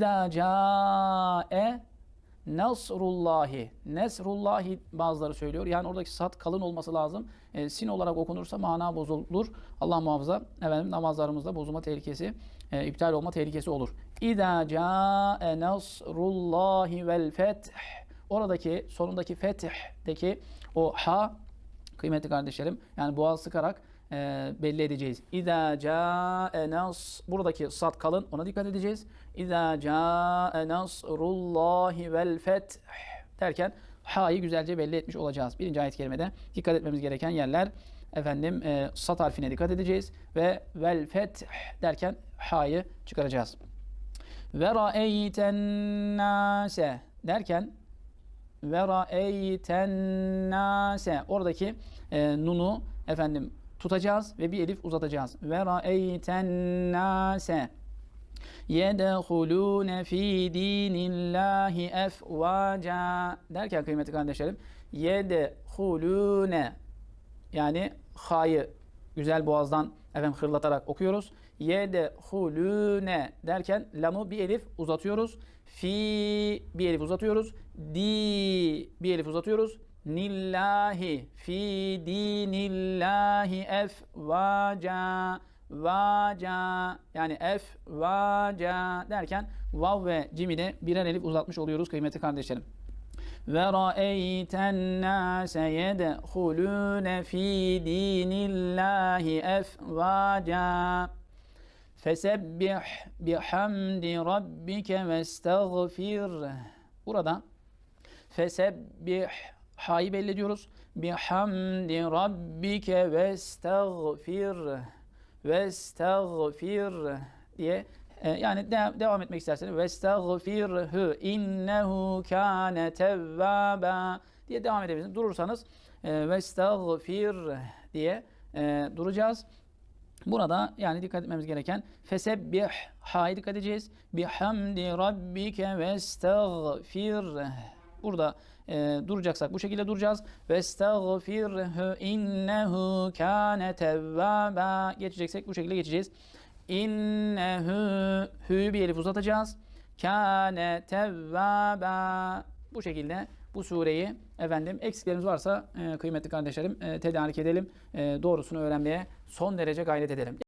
İza ca'e Nasrullahi. Nesrullahi bazıları söylüyor. Yani oradaki sat kalın olması lazım. E, sin olarak okunursa mana bozulur. Allah muhafaza efendim namazlarımızda bozulma tehlikesi, e, iptal olma tehlikesi olur. İza ca'e nasrullahi vel feth. Oradaki sonundaki fethdeki o ha kıymetli kardeşlerim yani boğaz sıkarak e, belli edeceğiz. İza ca'e nas buradaki sat kalın ona dikkat edeceğiz. İza ca'e nasrullahi vel feth derken ha'yı güzelce belli etmiş olacağız. Birinci ayet kerimede dikkat etmemiz gereken yerler efendim e, sat harfine dikkat edeceğiz ve vel feth derken ha'yı çıkaracağız. Ve ra'eyten nase derken ve ra'eyten nase oradaki e, nunu efendim tutacağız ve bir elif uzatacağız. Ve ra'eyten nase yedhulune fi dinillahi efvaca derken kıymetli kardeşlerim yedhulune yani ha'yı güzel boğazdan efendim hırlatarak okuyoruz. Yedhulune derken lamı bir elif uzatıyoruz. Fi bir elif uzatıyoruz. Di bir elif uzatıyoruz. Nillahi fi dinillahi efvaca vaca yani ef vaca derken vav ve cimi de birer elif uzatmış oluyoruz kıymetli kardeşlerim. Ve ra'eyten nase yedhulune fi dinillahi efvaca Fesebbih bihamdi rabbike ve estağfir. Burada fesebbih ha'yı belli ediyoruz. Bihamdi rabbike ve estağfir. Ve estağfir diye e, yani de- devam etmek isterseniz ve estağfirhu innehu kâne tevvâba diye devam edebilirsiniz. Durursanız ve estağfir diye e, duracağız. Burada yani dikkat etmemiz gereken fesebbih ha'ya dikkat edeceğiz. Bihamdi rabbike ve estağfir. Burada e, duracaksak bu şekilde duracağız. Ve estağfirhu innehu kâne tevvâba. Geçeceksek bu şekilde geçeceğiz. İnnehu hü'yü bir elif uzatacağız. Kâne tevvâba. Bu şekilde bu sureyi efendim eksiklerimiz varsa e, kıymetli kardeşlerim e, tedarik edelim. E, doğrusunu öğrenmeye son derece gayret edelim.